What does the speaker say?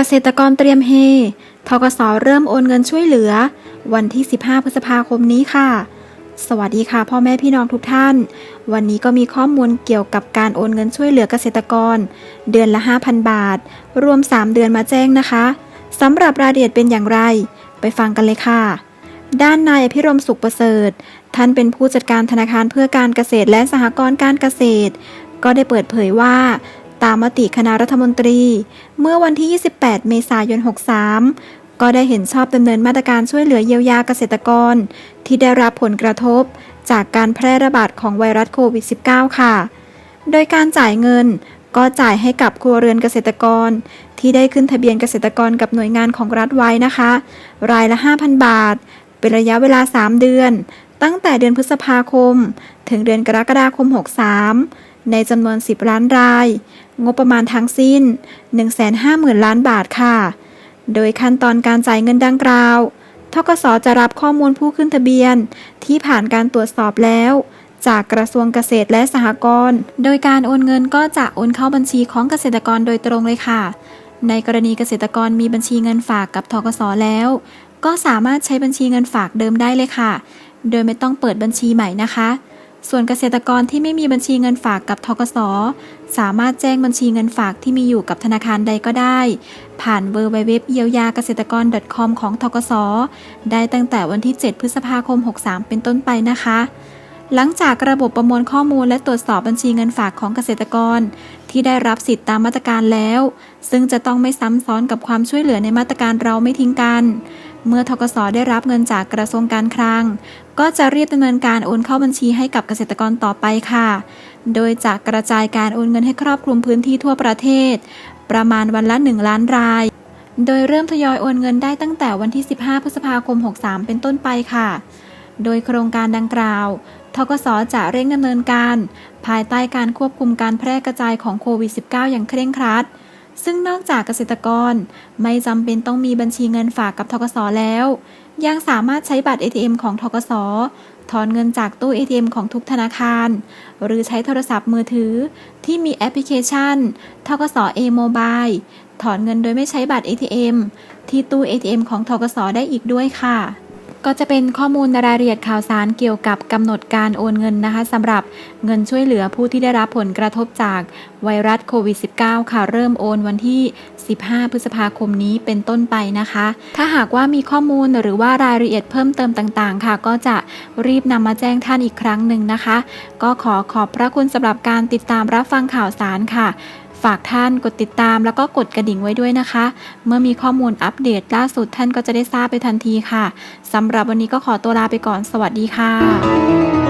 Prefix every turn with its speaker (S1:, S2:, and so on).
S1: กษตรกรเตรียมเฮทกสเริ่มโอนเงินช่วยเหลือ วันที่ 15 พฤษภาคมนี้ค่ะ สวัสดีค่ะ พ่อแม่พี่น้องทุกท่าน วันนี้ก็มีข้อมูลเกี่ยวกับการโอนเงินช่วยเหลือเกษตรกร เดือนละ 5,000 บาท รวม 3 เดือนมาแจ้งนะคะสำหรับรายละเอียดเป็นอย่างไร ไปฟังกันเลยค่ะ ด้านนายอภิรมสุขประเสริฐ ท่านเป็นผู้จัดการธนาคารเพื่อการเกษตรและสหกรณ์การเกษตร ก็ได้เปิดเผยว่า ตามมติคณะรัฐมนตรี เมื่อวันที่ 28 เมษายน 63 ก็ได้เห็นชอบดำเนินมาตรการช่วยเหลือเยียวยาเกษตรกร ที่ได้รับผลกระทบ จากการแพร่ระบาดของไวรัสโควิด -19 ค่ะ โดยการจ่ายเงินก็จ่ายให้กับครัวเรือนเกษตรกร ที่ได้ขึ้นทะเบียนเกษตรกรกับหน่วยงานของรัฐไว้นะคะ รายละ 5,000 บาท เป็นระยะเวลา 3 เดือน ตั้งแต่เดือนพฤษภาคม ถึงเดือนกรกฎาคม 63 ในจำนวน 10 ล้านราย งบประมาณทั้งสิ้น 150,000 ล้านบาทค่ะ โดยขั้นตอนการจ่ายเงินดังกล่าว ทกสจะรับข้อมูลผู้ขึ้นทะเบียน ที่ผ่านการตรวจสอบแล้ว จากกระทรวงเกษตรและสหกรณ์ โดยการโอนเงินก็จะโอนเข้าบัญชีของเกษตรกรโดยตรงเลยค่ะ ในกรณีเกษตรกรมีบัญชีเงินฝากกับทกสแล้ว ก็สามารถใช้บัญชีเงินฝากเดิมได้เลยค่ะ โดยไม่ต้องเปิดบัญชีใหม่นะคะ ส่วนเกษตรกรที่ไม่มีบัญชีเงินฝากกับทกส สามารถแจ้งบัญชีเงินฝากที่มีอยู่กับธนาคารใดก็ได้ ผ่านเวอร์ไบเว็บเยียวยาเกษตรกร .com ของทกส ได้ตั้งแต่วันที่ 7 พฤษภาคม 63 เป็นต้นไปนะคะ หลังจากระบบประมวลข้อมูลและตรวจสอบบัญชีเงินฝากของเกษตรกร ที่ได้รับสิทธิตามมาตรการแล้ว ซึ่งจะต้องไม่ซ้ำซ้อนกับความช่วยเหลือในมาตรการเราไม่ทิ้งกัน เมื่อทกสได้รับเงินจากกระทรวงการคลัง ก็จะรีบดำเนินการโอนเข้าบัญชีให้กับเกษตรกรต่อไปค่ะ โดยจะกระจายการโอนเงินให้ครอบคลุมพื้นที่ทั่วประเทศ ประมาณวันละ 1 ล้านราย โดยเริ่มทยอยโอนเงินได้ตั้งแต่วันที่ 15 พฤษภาคม 63 เป็นต้นไปค่ะ โดยโครงการดังกล่าวทกสจะเร่งดำเนินการ ภายใต้การควบคุมการแพร่กระจายของโควิด -19 อย่างเคร่งครัด ซึ่งนอกจากเกษตรกร ไม่จำเป็นต้องมีบัญชีเงินฝากกับทกสแล้ว ยังสามารถใช้บัตร ATM ของทกสถอนเงินจากตู้ ATM ของทุกธนาคาร หรือใช้โทรศัพท์มือถือที่มีแอปพลิเคชันทกส A-Mobile ถอนเงินโดยไม่ใช้บัตร ATM ที่ตู้ ATM ของทกสได้อีกด้วยค่ะ ก็จะเป็นข้อมูลรายละเอียดข่าวสารเกี่ยวกับกำหนดการโอนเงินนะคะสำหรับเงินช่วยเหลือผู้ที่ได้รับผลกระทบจากไวรัสโควิด -19 ค่ะเริ่มโอนวันที่ 15 พฤษภาคมนี้เป็นต้นไปนะคะ ถ้าหากว่ามีข้อมูลหรือว่ารายละเอียดเพิ่มเติมต่างๆ ค่ะ ก็จะรีบนำมาแจ้งท่านอีกครั้งหนึ่งนะคะ ก็ขอขอบพระคุณสำหรับการติดตามรับฟังข่าวสารค่ะ ฝากท่านกดติดตามแล้วก็กดกระดิ่งไว้ด้วยนะคะ เมื่อมีข้อมูลอัปเดตล่าสุดท่านก็จะได้ทราบไปทันทีค่ะสำหรับวันนี้ก็ขอตัวลาไปก่อนสวัสดีค่ะ